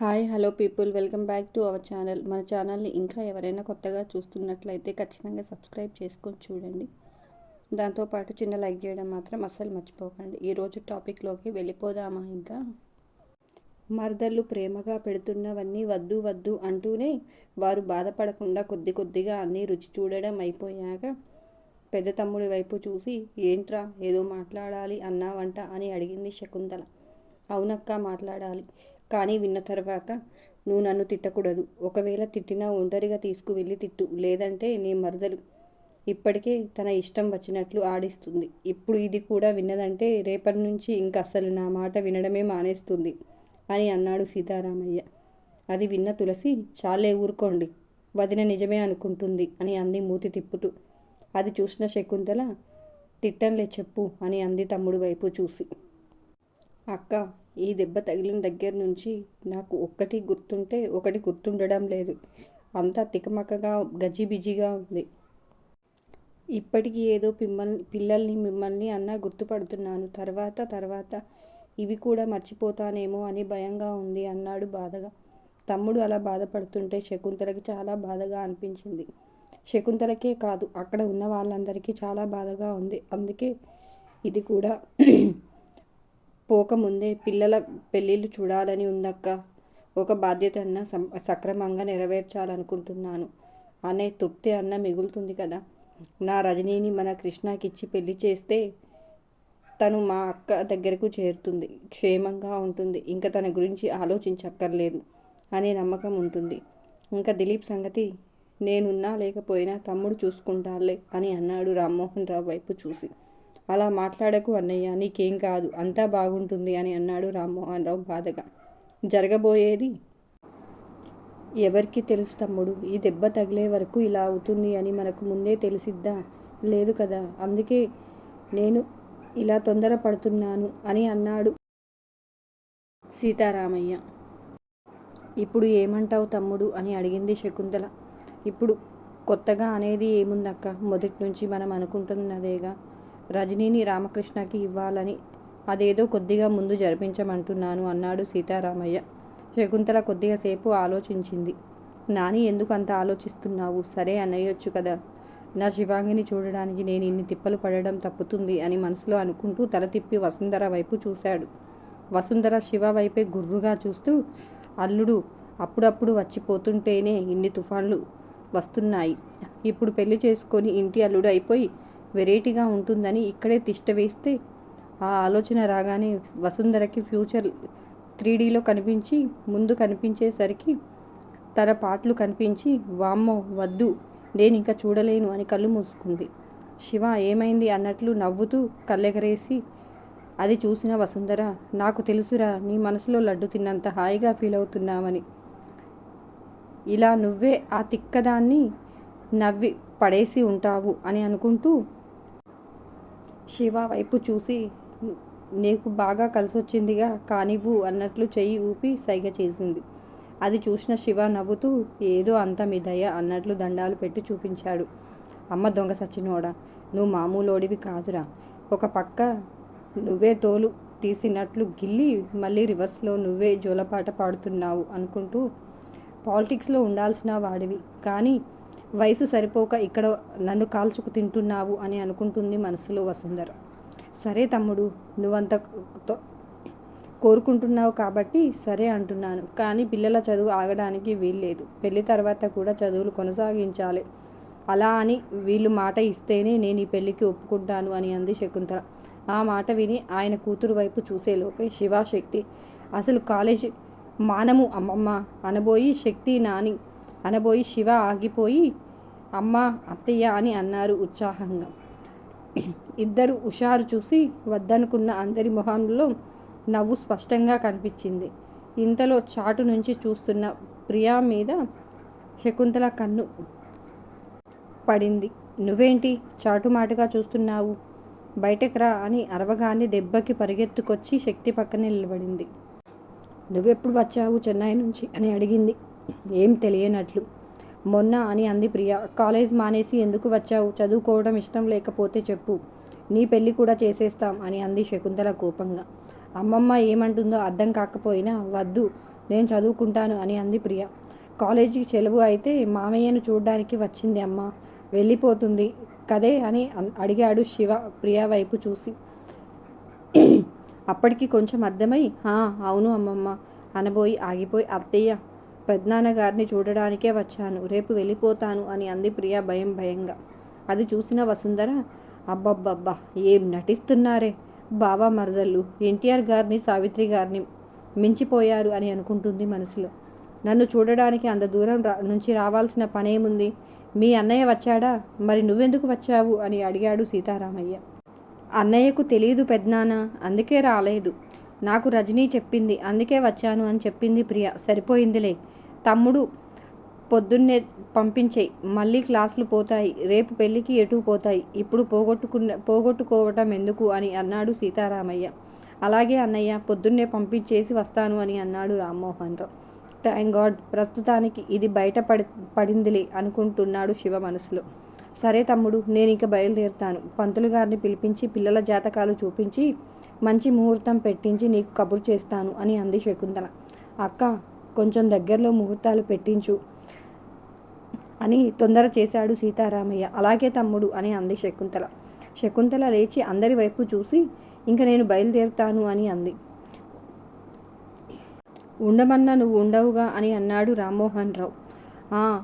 Hi hello people. Welcome back to our channel. మన ఛానల్ని ఇంకా ఎవరైనా కొత్తగా చూస్తున్నట్లయితే ఖచ్చితంగా సబ్స్క్రైబ్ చేసుకొని చూడండి. దాంతోపాటు చిన్న లైక్ చేయడం మాత్రం అస్సలు మర్చిపోకండి. ఈరోజు టాపిక్లోకి వెళ్ళిపోదామా ఇంకా? మరదళ్ళు ప్రేమగా పెడుతున్నవన్నీ వద్దు వద్దు అంటూనే వారు బాధపడకుండా కొద్ది కొద్దిగా అన్నీ రుచి చూడడం అయిపోయాక పెద్ద తమ్ముడి వైపు చూసి ఏంట్రా ఏదో మాట్లాడాలి అన్నావంట అని అడిగింది శకుంతల. అవునక్క మాట్లాడాలి. కానీ విన్న తర్వాత నువ్వు నన్ను తిట్టకూడదు. ఒకవేళ తిట్టినా ఒంటరిగా తీసుకువెళ్ళి తిట్టు. లేదంటే నీ మరదలు ఇప్పటికే తన ఇష్టం వచ్చినట్లు ఆడిస్తుంది. ఇప్పుడు ఇది కూడా విన్నదంటే రేపటి నుంచి ఇంక అస్సలు నా మాట వినడమే మానేస్తుంది అని అన్నాడు సీతారామయ్య. అది విన్న తులసి చాలే ఊరుకోండి. వదిన నిజమే అనుకుంటుంది అని అంది మూతి తిప్పుతూ. అది చూసిన శకుంతల తిట్టంలే చెప్పు అని అంది తమ్ముడు వైపు చూసి. అక్క ఈ దెబ్బ తగిలిన దగ్గర నుంచి నాకు ఒక్కటి గుర్తుంటే ఒకటి గుర్తుండడం లేదు. అంతా తికమకగా గజిబిజిగా ఉంది. ఇప్పటికీ ఏదో పిమ్మల్ని పిల్లల్ని మిమ్మల్ని అన్నా గుర్తుపడుతున్నాను. తర్వాత తర్వాత ఇవి కూడా మర్చిపోతానేమో అని భయంగా ఉంది అన్నాడు బాధగా. తమ్ముడు అలా బాధపడుతుంటే శకుంతలకి చాలా బాధగా అనిపించింది. శకుంతలకే కాదు అక్కడ ఉన్న వాళ్ళందరికీ చాలా బాధగా ఉంది. అందుకే ఇది కూడా పోకముందే పిల్లల పెళ్ళిళ్ళు చూడాలని ఉందక్క. ఒక బాధ్యత అన్న సక్రమంగా నెరవేర్చాలనుకుంటున్నాను. అనే తృప్తి అన్న మిగులుతుంది కదా. నా రజనీని మన కృష్ణకిచ్చి పెళ్ళి చేస్తే తను మా అక్క దగ్గరకు చేరుతుంది. క్షేమంగా ఉంటుంది. ఇంకా తన గురించి ఆలోచించక్కర్లేదు అనే నమ్మకం ఉంటుంది. ఇంకా దిలీప్ సంగతి నేనున్నా లేకపోయినా తమ్ముడు చూసుకుంటాలే అని అన్నాడు రామ్మోహన్ రావు వైపు చూసి. అలా మాట్లాడకు అన్నయ్య నీకేం కాదు అంతా బాగుంటుంది అని అన్నాడు రామ్మోహన్ రావు బాధగా. జరగబోయేది? ఎవరికి తెలుసు తమ్ముడు ఈ దెబ్బ తగిలే వరకు ఇలా అవుతుంది అని మనకు ముందే తెలిసిద్దా? లేదు కదా అందుకే నేను ఇలా తొందరపడుతున్నాను అని అన్నాడు సీతారామయ్య. ఇప్పుడు ఏమంటావు తమ్ముడు అని అడిగింది శకుంతల. ఇప్పుడు కొత్తగా అనేది ఏముందక్క? మొదటి నుంచి మనం అనుకుంటున్నదేగా? రజనీని రామకృష్ణకి ఇవ్వాలని అదేదో కొద్దిగా ముందు జరిపించమంటున్నాను అన్నాడు సీతారామయ్య. శకుంతల కొద్దిగా సేపు ఆలోచించింది. నాని ఎందుకు అంత ఆలోచిస్తున్నావు? సరే అనయ్యొచ్చు కదా. నా శివాంగిని చూడడానికి నేను ఇన్ని తిప్పలు పడడం తప్పుతుంది అని మనసులో అనుకుంటూ తల తిప్పి వసుంధర వైపు చూశాడు. వసుంధర శివ వైపే గుర్రుగా చూస్తూ అల్లుడు అప్పుడప్పుడు వచ్చిపోతుంటేనే ఇన్ని తుఫాన్లు వస్తున్నాయి. ఇప్పుడు పెళ్ళి చేసుకొని ఇంటి అల్లుడు అయిపోయి వెరైటీగా ఉంటుందని ఇక్కడే తిష్ట వేస్తే ఆ ఆలోచన రాగానే వసుంధరకి ఫ్యూచర్ త్రీడీలో కనిపించి ముందు కనిపించేసరికి తన పాటలు కనిపించి వామ్మో వద్దు నేను ఇంకా చూడలేను అని కళ్ళు మూసుకుంది. శివ ఏమైంది? అన్నట్లు నవ్వుతూ కళ్ళెగరేసి అది చూసిన వసుంధర నాకు తెలుసురా నీ మనసులో లడ్డు తిన్నంత హాయిగా ఫీల్ అవుతున్నామని. ఇలా నువ్వే ఆ తిక్కదాన్ని నవ్వి పడేసి ఉంటావు అని అనుకుంటూ శివ వైపు చూసి నీకు బాగా కలిసొచ్చిందిగా కానివ్వు అన్నట్లు చెయ్యి ఊపి సైగ చేసింది. అది చూసిన శివ నవ్వుతూ ఏదో అంత మీ దయ అన్నట్లు దండాలు పెట్టి చూపించాడు. అమ్మ దొంగ సచ్చినోడా నువ్వు మామూలోడివి కాదురా. ఒక పక్క నువ్వే తోలు తీసినట్లు గిల్లి మళ్ళీ రివర్స్లో నువ్వే జోలపాట పాడుతున్నావు అనుకుంటూ పాలిటిక్స్లో ఉండాల్సిన వాడివి. కానీ వయసు సరిపోక ఇక్కడ నన్ను కాల్చుకు తింటున్నావు అని అనుకుంటుంది మనసులో వసుంధర. సరే తమ్ముడు నువ్వంత కోరుకుంటున్నావు కాబట్టి సరే అంటున్నాను. కానీ పిల్లల చదువు ఆగడానికి వీల్లేదు. పెళ్ళి తర్వాత కూడా చదువులు కొనసాగించాలి. అలా అని వీళ్ళు మాట ఇస్తేనే నేను ఈ పెళ్ళికి ఒప్పుకుంటాను అని అంది శకుంతల. ఆ మాట విని ఆయన కూతురు వైపు చూసేలోపే శివాశక్తి అసలు కాలేజీ మానము అమ్మమ్మ అనబోయి శక్తి నాని అనబోయి శివ ఆగిపోయి అమ్మ అత్తయ్య అని అన్నారు ఉత్సాహంగా. ఇద్దరు హుషారు చూసి వద్దనుకున్న అందరి మొహంలో నవ్వు స్పష్టంగా కనిపించింది. ఇంతలో చాటు నుంచి చూస్తున్న ప్రియా మీద శకుంతల కన్ను పడింది. నువ్వేంటి చాటుమాటుగా చూస్తున్నావు? బయటకు రా అని అరవగానే దెబ్బకి పరిగెత్తుకొచ్చి శక్తి పక్కనే నిలబడింది. నువ్వెప్పుడు వచ్చావు చెన్నై నుంచి? అని అడిగింది. ఏం తెలియనట్లు. మొన్న అని అంది ప్రియ. కాలేజ్ మానేసి ఎందుకు వచ్చావు? చదువుకోవడం ఇష్టం లేకపోతే చెప్పు. నీ పెళ్ళి కూడా చేసేస్తాం అని అంది శకుంతల కోపంగా. అమ్మమ్మ ఏమంటుందో అర్థం కాకపోయినా వద్దు నేను చదువుకుంటాను అని అంది ప్రియ. కాలేజీకి చెలవు అయితే మామయ్యను చూడడానికి వచ్చింది అమ్మ. వెళ్ళిపోతుంది కదే అని అన్- అడిగాడు శివ ప్రియ వైపు చూసి. అప్పటికి కొంచెం అర్థమై అవును అమ్మమ్మ అనబోయి ఆగిపోయి అత్తయ్య పెద్దనాన్నగారిని చూడడానికే వచ్చాను. రేపు వెళ్ళిపోతాను అని అంది ప్రియ భయం భయంగా. అది చూసిన వసుంధర అబ్బబ్బబ్బా ఏం నటిస్తున్నారే? బావా మరదళ్ళు ఎన్టీఆర్ గారిని సావిత్రి గారిని మించిపోయారు అని అనుకుంటుంది మనసులో. నన్ను చూడడానికి అంత దూరం రా నుంచి రావాల్సిన పనేముంది? మీ అన్నయ్య వచ్చాడా? మరి నువ్వెందుకు వచ్చావు? అని అడిగాడు సీతారామయ్య. అన్నయ్యకు తెలియదు పెద్దనాన్న అందుకే రాలేదు. నాకు రజనీ చెప్పింది అందుకే వచ్చాను అని చెప్పింది ప్రియ. సరిపోయిందిలే. తమ్ముడు పొద్దున్నే పంపించేయి మళ్ళీ క్లాసులు పోతాయి రేపు పెళ్ళికి ఎటు పోతాయి ఇప్పుడు పోగొట్టుకున్న పోగొట్టుకోవటం ఎందుకు అని అన్నాడు సీతారామయ్య. అలాగే అన్నయ్య పొద్దున్నే పంపించేసి వస్తాను అని అన్నాడు రామ్మోహన్ రావు. థ్యాంక్ గాడ్ ప్రస్తుతానికి ఇది బయట పడి పడిందిలే అనుకుంటున్నాడు శివ మనసులో. సరే తమ్ముడు నేను ఇక బయలుదేరుతాను. పంతులు గారిని పిలిపించి పిల్లల జాతకాలు చూపించి మంచి ముహూర్తం పెట్టించి నీకు కబురు చేస్తాను అని అంది శకుంతల. అక్క కొంచెం దగ్గరలో ముహూర్తాలు పెట్టించు అని తొందర చేశాడు సీతారామయ్య. అలాగే తమ్ముడు అని అంది శకుంతల. శకుంతల లేచి అందరి వైపు చూసి ఇంక నేను బయలుదేరుతాను అని అంది. ఉండమన్నా నువ్వు ఉండవుగా అని అన్నాడు రామ్మోహన్ రావు. "ఆ,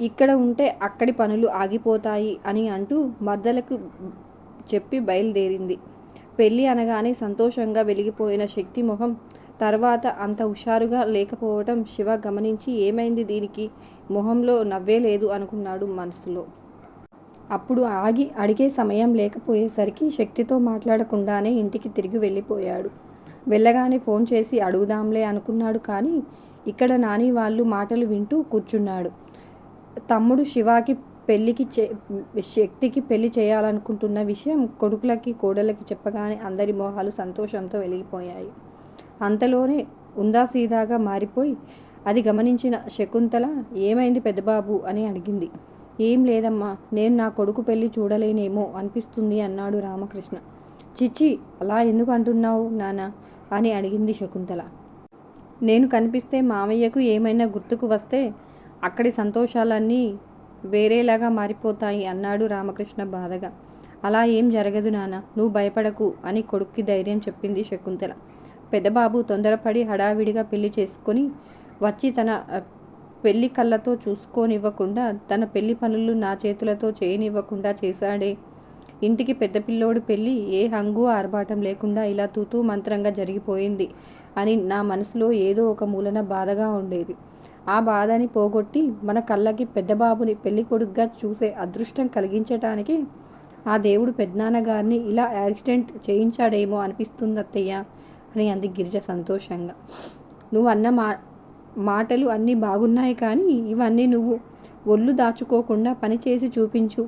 ఇక్కడ ఉంటే అక్కడి పనులు ఆగిపోతాయి అని అంటూ మర్దలకు చెప్పి బయలుదేరింది. పెళ్ళి అనగానే సంతోషంగా వెలిగిపోయిన శక్తి మొహం తర్వాత అంత హుషారుగా లేకపోవటం శివ గమనించి ఏమైంది దీనికి? మొహంలో నవ్వే లేదు అనుకున్నాడు మనసులో. అప్పుడు ఆగి అడిగే సమయం లేకపోయేసరికి శక్తితో మాట్లాడకుండానే ఇంటికి తిరిగి వెళ్ళిపోయాడు. వెళ్ళగానే ఫోన్ చేసి అడుగుదాంలే అనుకున్నాడు కానీ ఇక్కడ నాని వాళ్ళు మాటలు వింటూ కూర్చున్నాడు. తమ్ముడు శివాకి పెళ్ళికి చే శక్తికి పెళ్ళి చేయాలనుకుంటున్న విషయం కొడుకులకి కోడలకి చెప్పగానే అందరి మోహాలు సంతోషంతో వెలిగిపోయాయి. అంతలోనే ఉందా సీదాగా మారిపోయి అది గమనించిన శకుంతల ఏమైంది పెద్దబాబు? అని అడిగింది. ఏం లేదమ్మా నేను నా కొడుకు పెళ్ళి చూడలేనేమో అనిపిస్తుంది అన్నాడు రామకృష్ణ. చిచ్చి అలా ఎందుకు అంటున్నావు నానా అని అడిగింది శకుంతల. నేను కనిపిస్తే మామయ్యకు ఏమైనా గుర్తుకు వస్తే అక్కడి సంతోషాలన్నీ వేరేలాగా మారిపోతాయి అన్నాడు రామకృష్ణ బాధగా. అలా ఏం జరగదు నాన్న నువ్వు భయపడకు అని కొడుక్కి ధైర్యం చెప్పింది శకుంతల. పెద్దబాబు తొందరపడి హడావిడిగా పెళ్ళి చేసుకొని వచ్చి తన పెళ్ళి కళ్ళతో చూసుకోనివ్వకుండా తన పెళ్ళి పనులు నా చేతులతో చేయనివ్వకుండా చేశాడే. ఇంటికి పెద్ద పిల్లోడు పెళ్ళి ఏ హంగు ఆర్భాటం లేకుండా ఇలా తూతూ మంత్రంగా జరిగిపోయింది అని నా మనసులో ఏదో ఒక మూలన బాధగా ఉండేది. ఆ బాధని పోగొట్టి మన కళ్ళకి పెద్దబాబుని పెళ్ళి కొడుకుగా చూసే అదృష్టం కలిగించటానికి ఆ దేవుడు పెద్దనాన్నగారిని ఇలా యాక్సిడెంట్ చేయించాడేమో అనిపిస్తుంది అత్తయ్య అని అంది గిరిజ సంతోషంగా. నువ్వు అన్న మా మాటలు అన్నీ బాగున్నాయి కానీ ఇవన్నీ నువ్వు ఒళ్ళు దాచుకోకుండా పని చేసి చూపించు.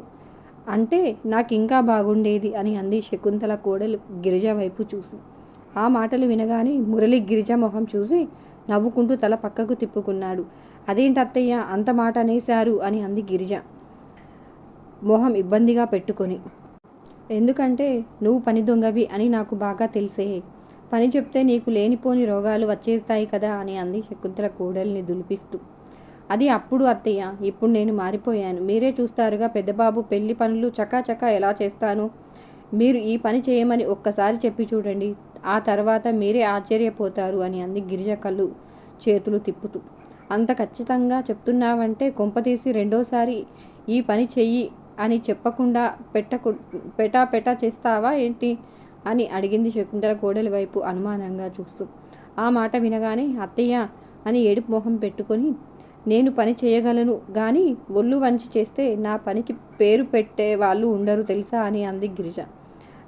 అంటే నాకు ఇంకా బాగుండేది అని అంది శకుంతల కోడలు గిరిజ వైపు చూసి. ఆ మాటలు వినగానే మురళి గిరిజ మొహం చూసి నవ్వుకుంటూ తల పక్కకు తిప్పుకున్నాడు. అదేంటి అత్తయ్య అంత మాట అనేశారు అని అంది గిరిజ మొహం ఇబ్బందిగా పెట్టుకొని. ఎందుకంటే నువ్వు పని దొంగవి అని నాకు బాగా తెలిసే పని చెప్తే నీకు లేనిపోని రోగాలు వచ్చేస్తాయి కదా అని అంది శకుంతల కోడల్ని దులిపిస్తూ. అది అప్పుడు అత్తయ్య ఇప్పుడు నేను మారిపోయాను. మీరే చూస్తారుగా పెద్దబాబు పెళ్ళి పనులు చకాచకా ఎలా చేస్తాను? మీరు ఈ పని చేయమని ఒక్కసారి చెప్పి చూడండి. ఆ తర్వాత మీరే ఆశ్చర్యపోతారు అని అంది గిరిజ కళ్ళు చేతులు తిప్పుతూ. అంత ఖచ్చితంగా చెప్తున్నావంటే కొంపతీసి రెండోసారి ఈ పని చెయ్యి అని చెప్పకుండా పెట్టకు పెటా పెటా చేస్తావా ఏంటి? అని అడిగింది శకుంతల కోడలి వైపు అనుమానంగా చూస్తూ. ఆ మాట వినగానే అత్తయ్య! అని ఏడుపు మొహం పెట్టుకొని నేను పని చేయగలను కానీ ఒళ్ళు వంచి చేస్తే నా పనికి పేరు పెట్టే వాళ్ళు ఉండరు తెలుసా? అని అంది గిరిజ.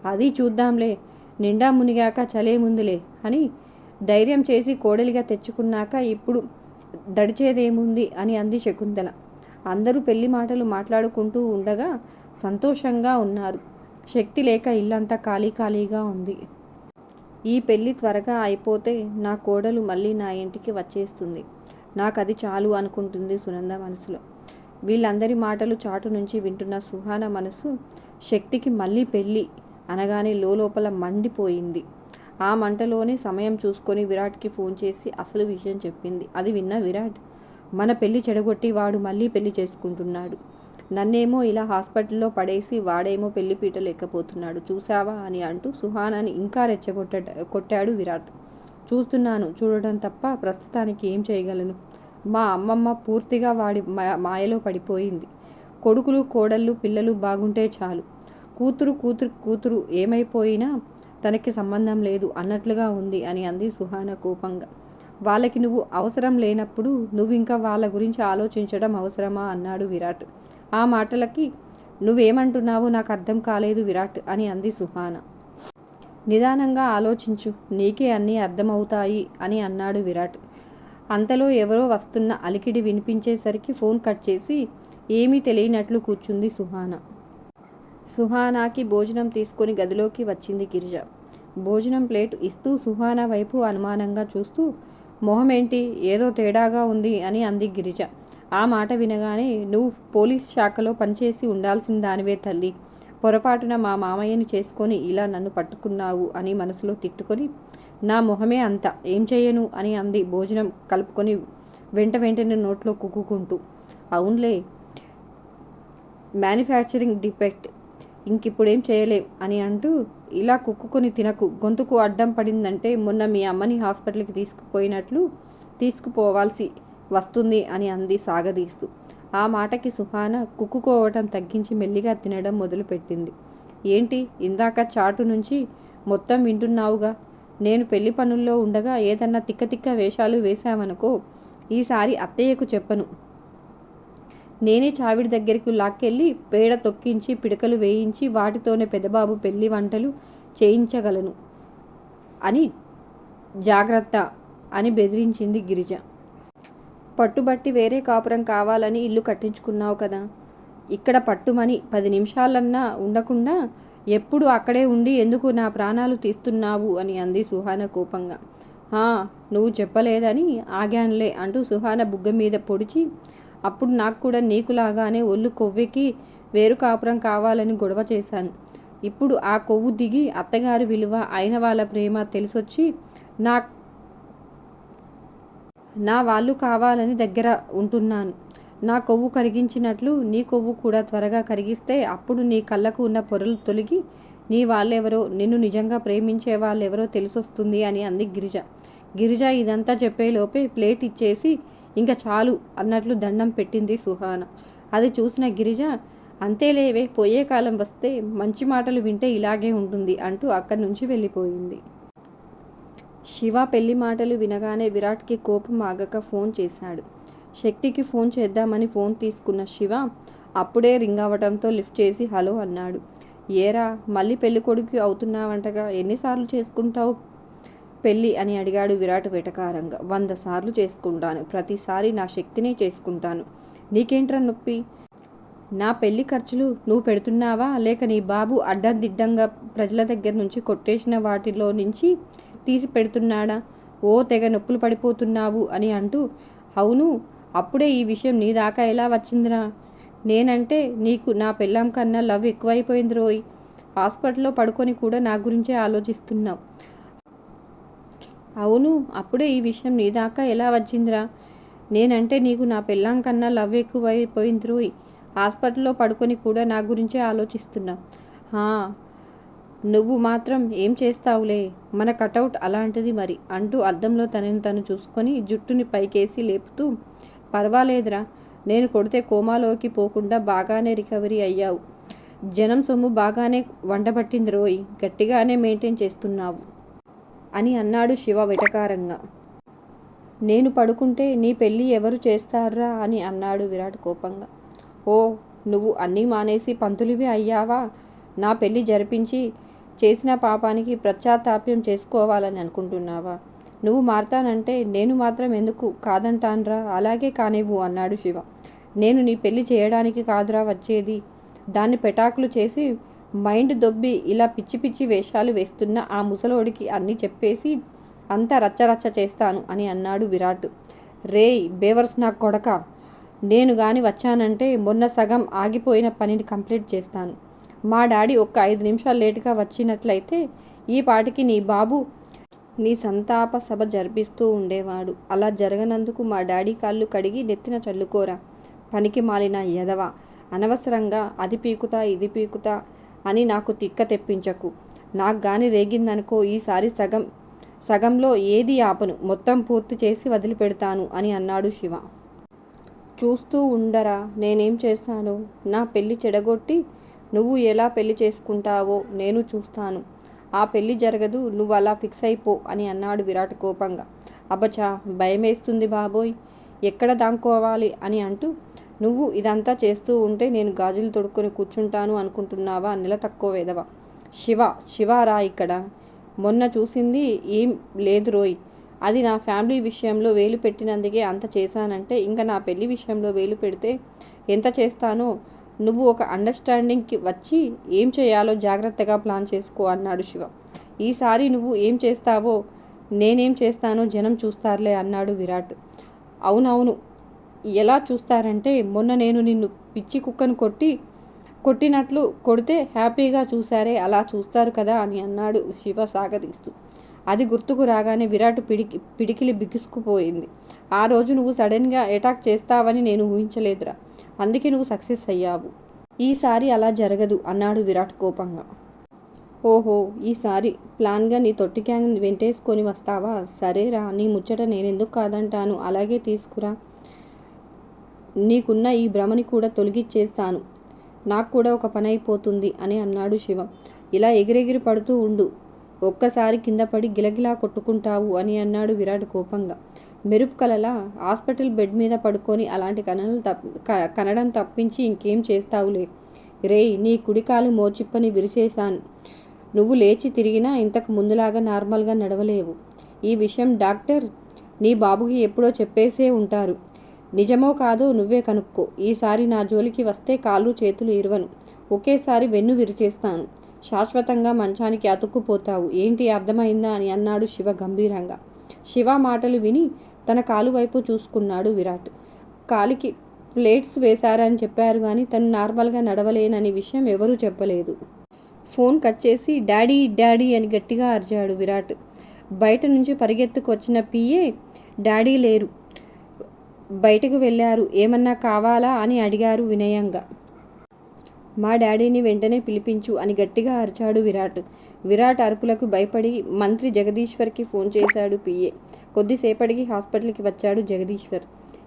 అది చూద్దాంలే. నిండా మునిగాక చలేముందులే అని ధైర్యం చేసి కోడలిగా తెచ్చుకున్నాక ఇప్పుడు దడిచేదేముంది? అని అంది శకుంతల. అందరూ పెళ్ళి మాటలు మాట్లాడుకుంటూ ఉండగా సంతోషంగా ఉన్నారు. శక్తి లేక ఇల్లంతా ఖాళీ ఖాళీగా ఉంది. ఈ పెళ్ళి త్వరగా అయిపోతే నా కోడలు మళ్ళీ నా ఇంటికి వచ్చేస్తుంది. నాకు అది చాలు అనుకుంటుంది సునంద మనసులో. వీళ్ళందరి మాటలు చాటు నుంచి వింటున్న సుహాన మనసు శక్తికి మళ్ళీ పెళ్ళి అనగానే లోపల మండిపోయింది. ఆ మంటలోనే సమయం చూసుకొని విరాట్కి ఫోన్ చేసి అసలు విషయం చెప్పింది. అది విన్న విరాట్ మన పెళ్ళి చెడగొట్టి వాడు మళ్ళీ పెళ్ళి చేసుకుంటున్నాడు. నన్నేమో ఇలా హాస్పిటల్లో పడేసి వాడేమో పెళ్ళి పీట లేకపోతున్నాడు చూసావా అని అంటూ సుహానాని ఇంకా రెచ్చగొట్ట కొట్టాడు విరాట్. చూస్తున్నాను చూడటం తప్ప ప్రస్తుతానికి ఏం చేయగలను? మా అమ్మమ్మ పూర్తిగా వాడి మాయలో పడిపోయింది. కొడుకులు కోడళ్ళు పిల్లలు బాగుంటే చాలు. కూతురు కూతురు కూతురు ఏమైపోయినా తనకి సంబంధం లేదు అన్నట్లుగా ఉంది అని అంది సుహాన కోపంగా. వాళ్ళకి నువ్వు అవసరం లేనప్పుడు నువ్వు ఇంకా వాళ్ళ గురించి ఆలోచించడం అవసరమా? అన్నాడు విరాట్. ఆ మాటలకి నువ్వేమంటున్నావు నాకు అర్థం కాలేదు విరాట్ అని అంది సుహాన. నిదానంగా ఆలోచించు నీకే అన్నీ అర్థమవుతాయి అని అన్నాడు విరాట్. అంతలో ఎవరో వస్తున్న అలికిడి వినిపించేసరికి ఫోన్ కట్ చేసి ఏమీ తెలియనట్లు కూర్చుంది సుహాన. సుహానాకి భోజనం తీసుకొని గదిలోకి వచ్చింది గిరిజ. భోజనం ప్లేట్ ఇస్తూ సుహానా వైపు అనుమానంగా చూస్తూ మొహమేంటి? ఏదో తేడాగా ఉంది అని అంది గిరిజ. ఆ మాట వినగానే నువ్వు పోలీస్ శాఖలో పనిచేసి ఉండాల్సిన దానివే తల్లి. పొరపాటున మా మామయ్యని చేసుకొని ఇలా నన్ను పట్టుకున్నావు అని మనసులో తిట్టుకొని నా మొహమే అంత ఏం చేయను అని అంది భోజనం కలుపుకొని వెంట వెంటనే నోట్లో కుక్కుంటూ అవునులే మ్యానుఫ్యాక్చరింగ్ డిఫెక్ట్ ఇంకిప్పుడేం చేయలేం అని అంటూ ఇలా కుక్కుకొని తినకు గొంతుకు అడ్డం పడిందంటే మొన్న మీ అమ్మని హాస్పిటల్కి తీసుకుపోయినట్లు తీసుకుపోవాల్సి వస్తుంది అని అంది సాగదీస్తూ. ఆ మాటకి సుహాన కుక్కుకోవటం తగ్గించి మెల్లిగా తినడం మొదలుపెట్టింది. ఏంటి? ఇందాక చాటు నుంచి మొత్తం వింటున్నావుగా? నేను పెళ్ళి పనుల్లో ఉండగా ఏదన్నా తిక్క తిక్క వేషాలు వేశామనుకో ఈసారి అత్తయ్యకు చెప్పను. నేనే చావిడి దగ్గరికి లాక్కెళ్ళి పేడ తొక్కించి పిడకలు వేయించి వాటితోనే పెద్దబాబు పెళ్ళి వంటలు చేయించగలను అని జాగ్రత్త అని బెదిరించింది గిరిజ. పట్టుబట్టి వేరే కాపురం కావాలని ఇల్లు కట్టించుకున్నావు కదా. ఇక్కడ పట్టుమని పది నిమిషాలన్నా ఉండకుండా ఎప్పుడు అక్కడే ఉండి ఎందుకు నా ప్రాణాలు తీస్తున్నావు అని అంది సుహాన కోపంగా. నువ్వు చెప్పలేదని ఆగానులే అంటూ సుహాన బుగ్గ మీద పొడిచి అప్పుడు నాకు కూడా నీకులాగానే ఒళ్ళు కొవ్వెకి వేరు కాపురం కావాలని గొడవ చేశాను. ఇప్పుడు ఆ కొవ్వు దిగి అత్తగారి విలువ అయిన వాళ్ళ ప్రేమ తెలిసొచ్చి నా నా వాళ్ళు కావాలని దగ్గర ఉంటున్నాను. నా కొవ్వు కరిగించినట్లు నీ కొవ్వు కూడా త్వరగా కరిగిస్తే అప్పుడు నీ కళ్ళకు ఉన్న పొరలు తొలగి నీ వాళ్ళెవరో నిన్ను నిజంగా ప్రేమించే వాళ్ళెవరో తెలిసొస్తుంది అని అంది గిరిజ. గిరిజ ఇదంతా చెప్పేలోపే ప్లేట్ ఇచ్చేసి ఇంకా చాలు అన్నట్లు దండం పెట్టింది సుహాన. అది చూసిన గిరిజ అంతేలేవే పోయే కాలం వస్తే మంచి మాటలు వింటే ఇలాగే ఉంటుంది అంటూ అక్కడి నుంచి వెళ్ళిపోయింది. శివ పెళ్ళి మాటలు వినగానే విరాట్కి కోపం ఆగక ఫోన్ చేశాడు. శక్తికి ఫోన్ చేద్దామని ఫోన్ తీసుకున్న శివ అప్పుడే రింగ్ అవ్వడంతో లిఫ్ట్ చేసి హలో అన్నాడు. ఏరా మళ్ళీ పెళ్ళి కొడుకు అవుతున్నావంటగా ఎన్నిసార్లు చేసుకుంటావు? పెళ్ళి అని అడిగాడు విరాట్ వెటకారంగా. వంద సార్లు చేసుకుంటాను. ప్రతిసారి నా శక్తిని చేసుకుంటాను. నీకేంట్రా నొప్పి? నా పెళ్ళి ఖర్చులు నువ్వు పెడుతున్నావా? లేక నీ బాబు అడ్డదిడ్డంగా ప్రజల దగ్గర నుంచి కొట్టేసిన వాటిలో నుంచి తీసి పెడుతున్నాడా? ఓ తెగ నొప్పులు పడిపోతున్నావు అని అంటూ అవును అప్పుడే ఈ విషయం నీ దాకా ఎలా వచ్చిందిరా? నేనంటే నీకు నా పెళ్ళాం కన్నా లవ్ ఎక్కువైపోయింది రోయ్. హాస్పిటల్లో పడుకొని కూడా నా గురించే ఆలోచిస్తున్నావు. అవును అప్పుడే ఈ విషయం నీ దాకా ఎలా వచ్చిందిరా? నేనంటే నీకు నా పెళ్ళాం కన్నా లవ్ ఎక్కువైపోయింది రోయ్. హాస్పిటల్లో పడుకొని కూడా నా గురించే ఆలోచిస్తున్నావు. నువ్వు మాత్రం ఏం చేస్తావులే? మన కటౌట్ అలాంటిది మరి. అంటూ అద్దంలో తనని తను చూసుకొని జుట్టుని పైకేసి లేపుతూ పర్వాలేదురా నేను కొడితే కోమాలోకి పోకుండా బాగానే రికవరీ అయ్యావు. జనం సొమ్ము బాగానే వండబట్టింది రోయ్. గట్టిగానే మెయింటైన్ చేస్తున్నావు అని అన్నాడు శివ వెటకారంగా. నేను పడుకుంటే నీ పెళ్ళి ఎవరు చేస్తారా అని అన్నాడు విరాట్ కోపంగా. ఓ నువ్వు అన్నీ మానేసి పంతులివి అయ్యావా? నా పెళ్ళి జరిపించి చేసిన పాపానికి ప్రత్యాతాప్యం చేసుకోవాలని అనుకుంటున్నావా? నువ్వు మారతానంటే నేను మాత్రం ఎందుకు కాదంటాన్రా? అలాగే కానివ్వు అన్నాడు శివ. నేను నీ పెళ్ళి చేయడానికి కాదురా వచ్చేది. దాన్ని పెటాకులు చేసి మైండ్ దొబ్బి ఇలా పిచ్చి పిచ్చి వేషాలు వేస్తున్న ఆ ముసలోడికి అన్నీ చెప్పేసి అంతా రచ్చరచ్చ చేస్తాను అని అన్నాడు విరాట్. రేయ్ బేవర్స్ నా కొడక. నేను కానీ వచ్చానంటే మొన్న సగం ఆగిపోయిన పనిని కంప్లీట్ చేస్తాను. మా డాడీ ఒక్క ఐదు నిమిషాలు లేటుగా వచ్చినట్లయితే ఈ పాటికి నీ బాబు నీ సంతాప సభ జరిపిస్తూ ఉండేవాడు. అలా జరగనందుకు మా డాడీ కాళ్ళు కడిగి నెత్తిన చల్లుకోరా. పనికి మాలిన ఎదవ అనవసరంగా అది పీకుతా ఇది పీకుతా అని నాకు తిక్క తెప్పించకు. నాకు గాని రేగిందనుకో ఈసారి సగం సగంలో ఏది ఆపను. మొత్తం పూర్తి చేసి వదిలిపెడతాను అని అన్నాడు శివ. చూస్తూ ఉండరా నేనేం చేస్తాను? నా పెళ్ళి చెడగొట్టి నువ్వు ఎలా పెళ్ళి చేసుకుంటావో నేను చూస్తాను. ఆ పెళ్ళి జరగదు నువ్వు అలా ఫిక్స్ అయిపో అని అన్నాడు విరాట్ కోపంగా. అబ్బచా భయమేస్తుంది బాబోయ్. ఎక్కడ దాక్కోవాలి అని అంటూ నువ్వు ఇదంతా చేస్తూ ఉంటే నేను గాజులు తొడుక్కొని కూర్చుంటాను అనుకుంటున్నావా నెల తక్కువ వేదవా శివ శివ రా ఇక్కడ. మొన్న చూసింది ఏం లేదు రోయ్. అది నా ఫ్యామిలీ విషయంలో వేలు పెట్టినందుకే అంత చేశానంటే ఇంకా నా పెళ్ళి విషయంలో వేలు పెడితే ఎంత చేస్తానో నువ్వు ఒక అండర్స్టాండింగ్కి వచ్చి ఏం చేయాలో జాగ్రత్తగా ప్లాన్ చేసుకో అన్నాడు శివ. ఈసారి నువ్వు ఏం చేస్తావో నేనేం చేస్తానో జనం చూస్తారులే అన్నాడు విరాట్. అవునవును ఎలా చూస్తారంటే మొన్న నేను నిన్ను పిచ్చి కుక్కను కొట్టి కొట్టినట్లు కొడితే హ్యాపీగా చూసారే అలా చూస్తారు కదా అని అన్నాడు శివ సాగదీస్తూ. అది గుర్తుకు రాగానే విరాట్ పిడికి పిడికిలి బిగుసుకుపోయింది. ఆ రోజు నువ్వు సడన్గా అటాక్ చేస్తావని నేను ఊహించలేదురా. అందుకే నువ్వు సక్సెస్ అయ్యావు. ఈసారి అలా జరగదు అన్నాడు విరాట్ కోపంగా. ఓహో ఈసారి ప్లాన్గా నీ తొట్టి క్యాంగ్ వెంటేసుకొని వస్తావా? సరేరా నీ ముచ్చట నేనెందుకు కాదంటాను. అలాగే తీసుకురా. నీకున్న ఈ భ్రమని కూడా తొలగిచ్చేస్తాను. నాకు కూడా ఒక పని అయిపోతుంది అని అన్నాడు శివ. ఇలా ఎగిరెగిరి పడుతూ ఉండు. ఒక్కసారి కింద పడి గిలగిలా కొట్టుకుంటావు అని అన్నాడు విరాట్ కోపంగా. మెరుపు కలలా హాస్పిటల్ బెడ్ మీద పడుకొని అలాంటి కనలు తప్ప కనడం తప్పించి ఇంకేం చేస్తావులే? రేయ్ నీ కుడికాలు మోచిప్పని విరిచేశాను. నువ్వు లేచి తిరిగినా ఇంతకు ముందులాగా నార్మల్గా నడవలేవు. ఈ విషయం డాక్టర్ నీ బాబుకి ఎప్పుడో చెప్పేసే ఉంటారు. నిజమో కాదో నువ్వే కనుక్కో. ఈసారి నా జోలికి వస్తే కాళ్ళు చేతులు ఇరవను. ఒకేసారి వెన్ను విరిచేస్తాను. శాశ్వతంగా మంచానికి అతుక్కుపోతావు. ఏంటి అర్థమైందా అని అన్నాడు శివ గంభీరంగా. శివ మాటలు విని తన కాలు వైపు చూసుకున్నాడు విరాట్. కాలికి ప్లేట్స్ వేశారని చెప్పారు కానీ తను నార్మల్గా నడవలేనని విషయం ఎవరూ చెప్పలేదు. ఫోన్ కట్ చేసి డాడీ డాడీ అని గట్టిగా అరిచాడు విరాట్. బయట నుంచి పరిగెత్తుకు వచ్చిన పిఏ డాడీ లేరు. బయటకు వెళ్ళారు. ఏమన్నా కావాలా? అని అడిగారు వినయంగా. మా డాడీని వెంటనే పిలిపించు అని గట్టిగా అరిచాడు విరాట్. విరాట్ అరుపులకు భయపడి మంత్రి జగదీశ్వర్కి ఫోన్ చేశాడు పిఏ. కొద్దిసేపటికి హాస్పిటల్కి వచ్చాడు జగదీశ్వర్.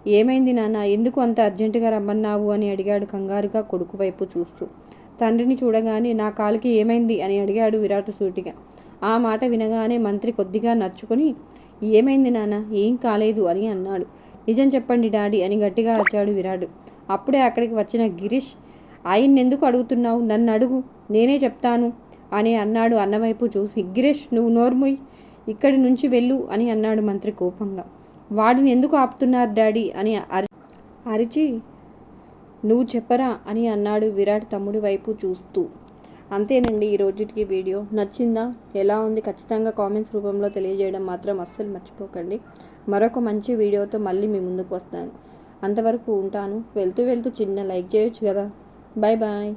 ఏమైంది నాన్న? ఎందుకు అంత అర్జెంటుగా రమ్మన్నావు? అని అడిగాడు కంగారుగా కొడుకు వైపు చూస్తూ. తండ్రిని చూడగానే నా కాలుకి ఏమైంది? అని అడిగాడు విరాట్ సూటిగా ఆ మాట వినగానే మంత్రి కొద్దిగా నచ్చుకొని ఏమైంది నాన్న? ఏం కాలేదు అని అన్నాడు. నిజం చెప్పండి డాడీ అని గట్టిగా అరిచాడు విరాడు అప్పుడే అక్కడికి వచ్చిన గిరీష్ ఆయన్ని ఎందుకు అడుగుతున్నావు? నన్ను అడుగు నేనే చెప్తాను అని అన్నాడు అన్నవైపు చూసి. గిరీష్ నువ్వు నోర్ముయ్. ఇక్కడి నుంచి వెళ్ళు అని అన్నాడు మంత్రి కోపంగా. వాడిని ఎందుకు ఆపుతున్నారు డాడీ అని అరి అరిచి నువ్వు చెప్పరా అని అన్నాడు విరాట్ తమ్ముడి వైపు చూస్తూ. అంతేనండి ఈ రోజుకి వీడియో. నచ్చిందా? ఎలా ఉంది? ఖచ్చితంగా కామెంట్స్ రూపంలో తెలియజేయడం మాత్రం అస్సలు మర్చిపోకండి. మరొక మంచి వీడియోతో మళ్ళీ మీ ముందుకు వస్తాను. అంతవరకు ఉంటాను. వెళ్తూ వెళ్తూ చిన్న లైక్ చేయొచ్చు కదా. Bye bye.